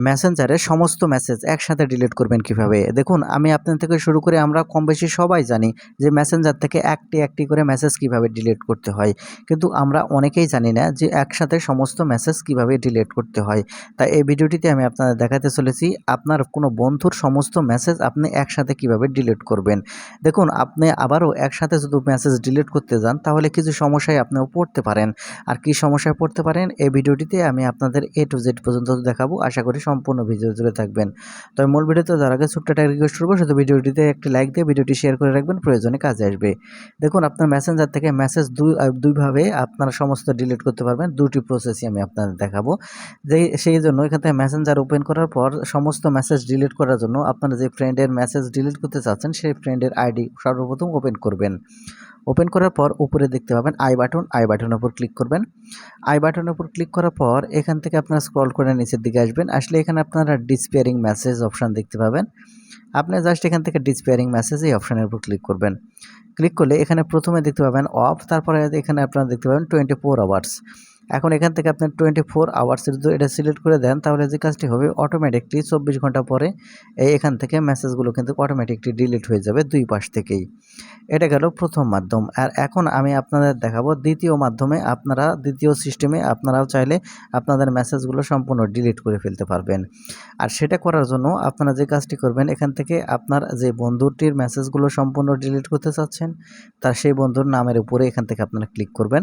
মেসেঞ্জারে সমস্ত মেসেজ একসাথে ডিলিট করবেন কীভাবে? দেখুন, আমি আপনার থেকে শুরু করে আমরা কম বেশি সবাই জানি যে মেসেঞ্জার থেকে একটি একটি করে মেসেজ কীভাবে ডিলিট করতে হয়। কিন্তু আমরা অনেকেই জানি না যে একসাথে সমস্ত মেসেজ কীভাবে ডিলিট করতে হয়। তাই এই ভিডিওটিতে আমি আপনাদের দেখাতে চলেছি, আপনার কোনো বন্ধুর সমস্ত মেসেজ আপনি একসাথে কীভাবে ডিলিট করবেন। দেখুন, আপনি আবারও একসাথে যদি মেসেজ ডিলিট করতে যান, তাহলে কিছু সমস্যায় আপনিও পড়তে পারেন। আর কি সমস্যায় পড়তে পারেন, এই ভিডিওটিতে আমি আপনাদের এ টু জেড পর্যন্ত দেখাবো। আশা করি সম্পূর্ণ ভিডিও জুড়ে থাকবেন। তবে মূল ভিডিওতে যার আগে ছোট্ট একটা রিকোয়েস্ট করব, শুধু ভিডিওটিতে একটি লাইক দিয়ে ভিডিওটি শেয়ার করে রাখবেন, প্রয়োজনে কাজে আসবে। দেখুন, আপনার মেসেঞ্জার থেকে মেসেজ দুই দুইভাবে আপনারা সমস্ত ডিলিট করতে পারবেন, দুটি প্রসেসই আমি আপনাদের দেখাবো। যে সেই জন্য এখান থেকে মেসেঞ্জার ওপেন করার পর সমস্ত মেসেজ ডিলিট করার জন্য আপনারা যে ফ্রেন্ডের মেসেজ ডিলিট করতে চাচ্ছেন, সেই ফ্রেন্ডের আইডি সর্বপ্রথম ওপেন করবেন। ওপেন করার পর উপরে দেখতে পাবেন আই বাটন আই বাটনের উপর ক্লিক করবেন। আই বাটনের উপর ক্লিক করার পর এখান থেকে আপনারা স্ক্রল করে নিচের দিকে আসবেন। আসলে এখানে আপনারা ডিসপেয়ারিং মেসেজ অপশান দেখতে পাবেন। আপনি জাস্ট এখান থেকে ডিসপেয়ারিং মেসেজ এই অপশানের উপর ক্লিক করবেন। ক্লিক করলে এখানে প্রথমে দেখতে পাবেন অফ তারপরে এখানে আপনারা দেখতে পাবেন টোয়েন্টি ফোর আওয়ার্স এখন এখান থেকে আপনি টোয়েন্টি ফোর আওয়ার্সের যদি এটা সিলেক্ট করে দেন, তাহলে যে কাজটি হবে অটোমেটিকলি চব্বিশ ঘণ্টা পরে এই এখান থেকে মেসেজগুলো কিন্তু অটোমেটিকলি ডিলিট হয়ে যাবে দুই পাশ থেকেই। এটা গেল প্রথম মাধ্যম। আর এখন আমি আপনাদের দেখাবো দ্বিতীয় মাধ্যমে আপনারা, দ্বিতীয় সিস্টেমে আপনারাও চাইলে আপনাদের মেসেজগুলো সম্পূর্ণ ডিলিট করে ফেলতে পারবেন। আর সেটা করার জন্য আপনারা যে কাজটি করবেন, এখান থেকে আপনার যে বন্ধুটির মেসেজগুলো সম্পূর্ণ ডিলিট করতে চাচ্ছেন, তার সেই বন্ধুর নামের উপরে এখান থেকে আপনারা ক্লিক করবেন।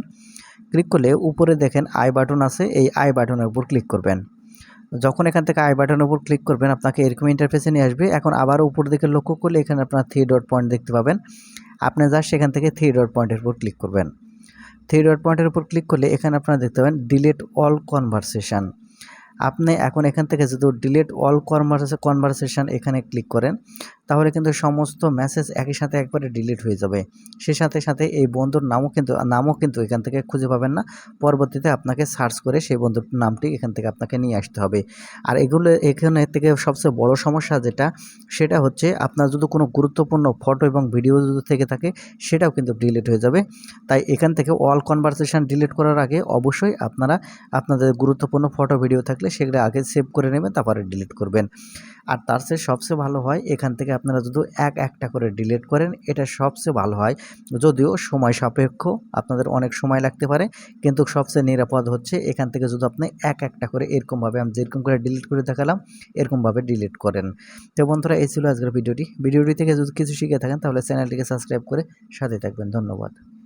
ক্লিক করলে উপরে দেখেন আই বাটন আছে, এই আই বাটনের উপর ক্লিক করবেন। যখন এখান থেকে আই বাটনের উপর ক্লিক করবেন, আপনাকে এরকম ইন্টারফেসে নিয়ে আসবে। এখন আবার উপর দিকে লক্ষ্য করলে এখানে আপনার থ্রি ডট পয়েন্ট দেখতে পাবেন। আপনি জাস্ট সেখান থেকে থ্রি ডট পয়েন্টের উপর ক্লিক করবেন। থ্রি ডট পয়েন্টের উপর ক্লিক করলে এখানে আপনারা দেখতে পাবেন ডিলেট অল কনভারসেশন আপনি এখন এখান থেকে যদি ডিলেট অল কনভারসে কনভারসেশন এখানে ক্লিক করেন, তাহলে কিন্তু সমস্ত মেসেজ একই সাথে একবারে ডিলিট হয়ে যাবে। সে সাথে সাথে এই বন্ধুর নামও কিন্তু নামও কিন্তু এখান থেকে খুঁজে পাবেন না। পরবর্তীতে আপনাকে সার্চ করে সেই বন্ধুর নামটি এখান থেকে আপনাকে নিয়ে আসতে হবে। আর এগুলো এখানে থেকে সবচেয়ে বড় সমস্যা যেটা, সেটা হচ্ছে আপনার যদি কোনো গুরুত্বপূর্ণ ফটো এবং ভিডিও যদি থেকে থাকে, সেটাও কিন্তু ডিলিট হয়ে যাবে। তাই এখান থেকে অল কনভারসেশন ডিলিট করার আগে অবশ্যই আপনারা, আপনাদের গুরুত্বপূর্ণ ফটো ভিডিও থাকলে সেগুলো আগে সেভ করে নেবেন, তারপরে ডিলিট করবেন। আর তার চেয়ে সবচেয়ে ভালো হয়, এখান থেকে আপনারা যদি এক একটা করে ডিলিট করেন, এটা সবচেয়ে ভালো হয়। যদিও সময় সাপেক্ষ, আপনাদের অনেক সময় লাগতে পারে, কিন্তু সবচেয়ে নিরাপদ হচ্ছে এখান থেকে যদি আপনি এক একটা করে এরকমভাবে আমি যেরকম করে ডিলিট করে দেখালাম, এরকমভাবে ডিলিট করেন। তো বন্ধুরা, এই ছিল আজকের ভিডিওটি। ভিডিওটি থেকে যদি কিছু শিখে থাকেন, তাহলে চ্যানেলটিকে সাবস্ক্রাইব করে সাথে থাকবেন। ধন্যবাদ।